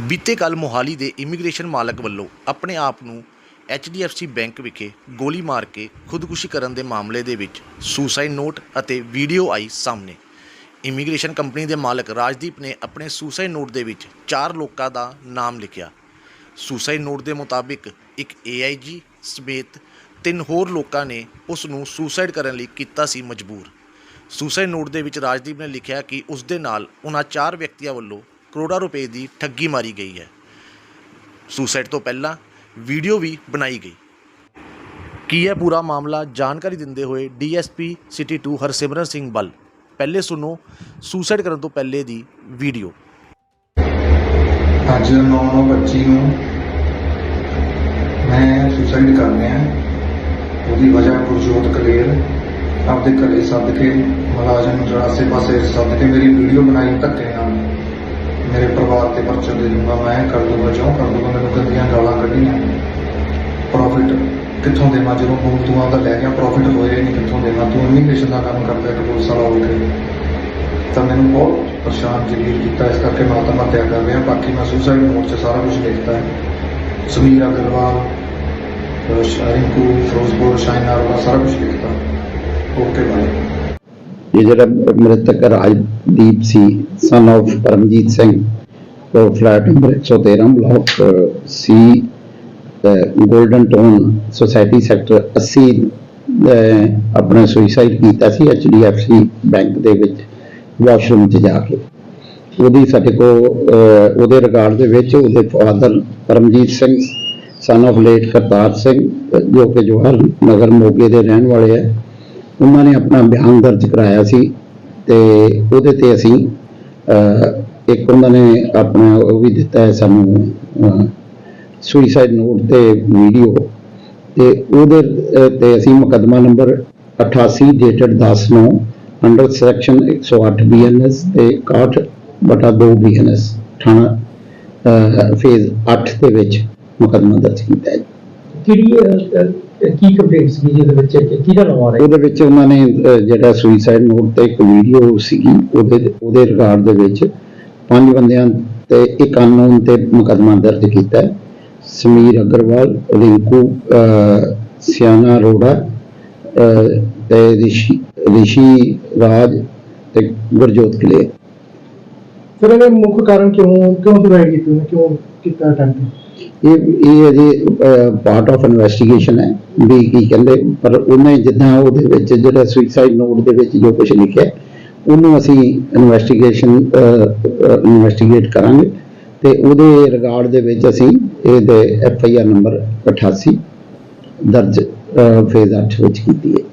ਬੀਤੇ ਕੱਲ ਮੋਹਾਲੀ ਦੇ ਇਮੀਗ੍ਰੇਸ਼ਨ ਮਾਲਕ ਵੱਲੋਂ ਆਪਣੇ ਆਪ ਨੂੰ HDFC ਬੈਂਕ ਵਿਖੇ ਗੋਲੀ ਮਾਰ ਕੇ ਖੁਦਕੁਸ਼ੀ ਕਰਨ ਦੇ ਮਾਮਲੇ ਦੇ ਵਿੱਚ ਸੁਸਾਈਡ ਨੋਟ ਅਤੇ ਵੀਡੀਓ ਆਈ ਸਾਹਮਣੇ। ਇਮੀਗ੍ਰੇਸ਼ਨ ਕੰਪਨੀ ਦੇ ਮਾਲਕ ਰਾਜਦੀਪ ਨੇ ਆਪਣੇ ਸੁਸਾਈਡ ਨੋਟ ਦੇ ਵਿੱਚ ਚਾਰ ਲੋਕਾਂ ਦਾ ਨਾਮ ਲਿਖਿਆ। ਸੁਸਾਈਡ ਨੋਟ ਦੇ ਮੁਤਾਬਿਕ ਇੱਕ AIG ਸਮੇਤ ਤਿੰਨ ਹੋਰ ਲੋਕਾਂ ਨੇ ਉਸ ਨੂੰ ਸੁਸਾਈਡ ਕਰਨ ਲਈ ਕੀਤਾ ਸੀ ਮਜਬੂਰ। ਸੁਸਾਈਡ ਨੋਟ ਦੇ ਵਿੱਚ ਰਾਜਦੀਪ ਨੇ ਲਿਖਿਆ ਕਿ ਉਸ ਦੇ ਨਾਲ ਉਹਨਾਂ ਚਾਰ ਵਿਅਕਤੀਆਂ ਵੱਲੋਂ ਕਰੋੜਾਂ ਰੁਪਏ ਦੀ ਠੱਗੀ ਮਾਰੀ ਗਈ ਹੈ। ਸੁਸਾਈਡ ਤੋਂ ਪਹਿਲਾਂ ਵੀਡੀਓ ਵੀ ਬਣਾਈ ਗਈ। ਕੀ ਹੈ ਪੂਰਾ ਮਾਮਲਾ ਜਾਣਕਾਰੀ ਦਿੰਦੇ ਹੋਏ ਡੀਐਸਪੀ ਸਿਟੀ 2 ਹਰਸਿਮਰਨ ਸਿੰਘ ਬਲ ਪਹਿਲੇ ਸੁਣੋ ਸੁਸਾਈਡ ਕਰਨ ਤੋਂ ਪਹਿਲੇ ਦੀ ਵੀਡੀਓ ਅੱਜ 9/25 ਨੂੰ ਮੈਂ ਸੁਸਾਈਡ ਕਰ ਲਿਆ ਉਹਦੀ ਵਜ੍ਹਾ ਗੁਰਜੋਤ ਕਲੇਰ ਆਪਦੇ ਘਰੇ ਸੱਦ ਕੇ ਮੁਲਾਜ਼ਮ ਨੂੰ ਆਸੇ ਪਾਸੇ ਸੱਦ ਕੇ ਮੇਰੀ ਵੀਡੀਓ ਬਣਾਈ ਧੱਕੇ ਨਾਲ। ਮੇਰੇ ਪਰਿਵਾਰ ਤੇ ਪਰਚਾ ਦੇ ਦੂੰਗਾ, ਮੈਂ ਕਰ ਦੂੰਗਾ, ਜੋ ਕਰ ਦੂੰਗਾ, ਮੈਨੂੰ ਗੰਦੀਆਂ ਗਾਲਾਂ ਕੱਢੀਆਂ। ਪ੍ਰੋਫਿਟ ਕਿੱਥੋਂ ਦੇਵਾਂ? ਜਦੋਂ ਹੁਣ ਤੂੰ ਆਉਂਦਾ ਲੈ ਗਿਆ ਪ੍ਰੋਫਿਟ ਹੋਇਆ ਨਹੀਂ, ਕਿੱਥੋਂ ਦੇਵਾਂ? ਤੂੰ ਇਮੀਗ੍ਰੇਸ਼ਨ ਦਾ ਕੰਮ ਕਰਦਾ ਇੱਕ ਪੁਲਿਸ ਵਾਲਾ ਹੋ ਕੇ। ਤਾਂ ਮੈਨੂੰ ਬਹੁਤ ਪਰੇਸ਼ਾਨ ਜਲੀਲ ਕੀਤਾ, ਇਸ ਕਰਕੇ ਮੈਂ ਆਤਮ ਹੱਤਿਆ ਕਰ ਰਿਹਾ। ਬਾਕੀ ਮੈਂ ਸੁਸਾਈਡ ਨੋਟ 'ਚ ਸਾਰਾ ਕੁਝ ਲਿਖਤਾ ਹੈ। ਸਮੀਰ ਅਗਰਵਾਲ ਰਿੰਕੂ ਫਿਰੋਜ਼ਪੁਰ ਸ਼ਾਇਨਾ ਵਾਲਾ ਸਾਰਾ ਕੁਝ ਲਿਖਤਾ ਓਕੇ, ਬਾਏ। ਇਹ ਜਿਹੜਾ ਮ੍ਰਿਤਕ ਰਾਜਦੀਪ ਸੀ ਸਨ of ਪਰਮਜੀਤ ਸਿੰਘ ਉਹ flat number 113 block C golden tone society sector 80 ਆਪਣਾ ਸੁਸਾਈਡ ਕੀਤਾ ਸੀ HDFC ਬੈਂਕ ਦੇ ਵਿੱਚ ਵਾਸ਼ਰੂਮ 'ਚ ਜਾ ਕੇ ਉਹਦੀ ਸਾਡੇ ਕੋ ਉਹਦੇ ਰਿਕਾਰਡ ਦੇ ਵਿੱਚ ਉਹਦੇ father Paramjit Singh son of late Kartar Singh ਜੋ ਕਿ ਜਵਾਹਰ ਨਗਰ ਮੋਗੇ ਦੇ ਰਹਿਣ ਵਾਲੇ ਹੈ ਉਹਨਾਂ ਨੇ ਆਪਣਾ ਬਿਆਨ ਦਰਜ ਕਰਾਇਆ ਸੀ ਤੇ ਉਹਦੇ ਤੇ ਅਸੀਂ ਇੱਕ ਉਹਨਾਂ ਨੇ ਆਪਣਾ ਉਹ ਵੀ ਦਿੱਤਾ ਹੈ ਸਾਨੂੰ ਸੁਸਾਈਡ ਨੋਟ ਤੇ ਵੀਡੀਓ ਤੇ ਉਹਦੇ ਤੇ ਅਸੀਂ ਮੁਕੱਦਮਾ number 88 dated 10 9 under section 108 BNS ਤੇ 61 ਬਟਾ 2 ਬੀਐਨਐਸ ਥਾਣਾ ਫੇਜ਼ 8 ਦੇ ਵਿੱਚ ਮੁਕੱਦਮਾ ਦਰਜ ਕੀਤਾ ਹੈ। ਕਿਹੜੀ ਕੀ ਕੰਪਲੇਂਟ ਸੀ ਜਿਹਦੇ ਵਿੱਚ ਕਿ- ਕਿਹਦਾ ਨਾਮ ਆ ਰਿਹਾ? ਉਹਦੇ ਵਿੱਚ ਉਹਨਾਂ ਨੇ ਜਿਹੜਾ ਸੁਸਾਈਡ ਨੋਟ ਤੇ ਇੱਕ ਵੀਡੀਓ ਸੀਗੀ ਉਹਦੇ ਉਹਦੇ ਰਿਕਾਰਡ ਦੇ ਵਿੱਚ ਪੰਜ ਬੰਦਿਆਂ ਤੇ ਇੱਕ ਅਨਨੋਨ ਤੇ ਮੁਕੱਦਮਾ ਦਰਜ ਕੀਤਾ ਹੈ। ਸਮੀਰ ਅਗਰਵਾਲ ਰਿੰਕੂ ਸਿਆਨਾ ਅਰੋੜਾ ਅਹ, ਤੇ ਰਿਸ਼ੀ ਰਿਸ਼ੀ ਰਾਜ ਤੇ ਗੁਰਜੋਤ ਕਲੇ ਫਿਰ ਇਹਦਾ ਮੁੱਖ ਕਾਰਨ ਕਿਉਂ ਕਿਉਂ ਸੁਸਾਈਡ ਕੀਤੀ ਉਹਨੇ ਕਿਉਂ ਕੀਤਾ ਅਟੈਂਪਟ ਇਹ ਇਹ ਅਜੇ ਪਾਰਟ ਆਫ ਇਨਵੈਸਟੀਗੇਸ਼ਨ ਹੈ। ਵੀ ਕੀ ਕਹਿੰਦੇ ਪਰ ਉਹਨੇ ਜਿੱਦਾਂ ਉਹਦੇ ਵਿੱਚ ਜਿਹੜਾ ਸੁਸਾਈਡ ਨੋਟ ਦੇ ਵਿੱਚ ਜੋ ਕੁਝ ਲਿਖਿਆ ਉਹਨੂੰ ਅਸੀਂ ਇਨਵੈਸਟੀਗੇਸ਼ਨ ਇਨਵੈਸਟੀਗੇਟ ਕਰਾਂਗੇ। ਤੇ ਉਹਦੇ ਰਿਗਾਰਡ ਦੇ ਵਿੱਚ ਅਸੀਂ ਇਹਦੇ ਐਫ ਆਈ ਆਰ ਨੰਬਰ 88 ਦਰਜ ਫੇਜ਼ 8 ਵਿੱਚ ਕੀਤੀ ਹੈ।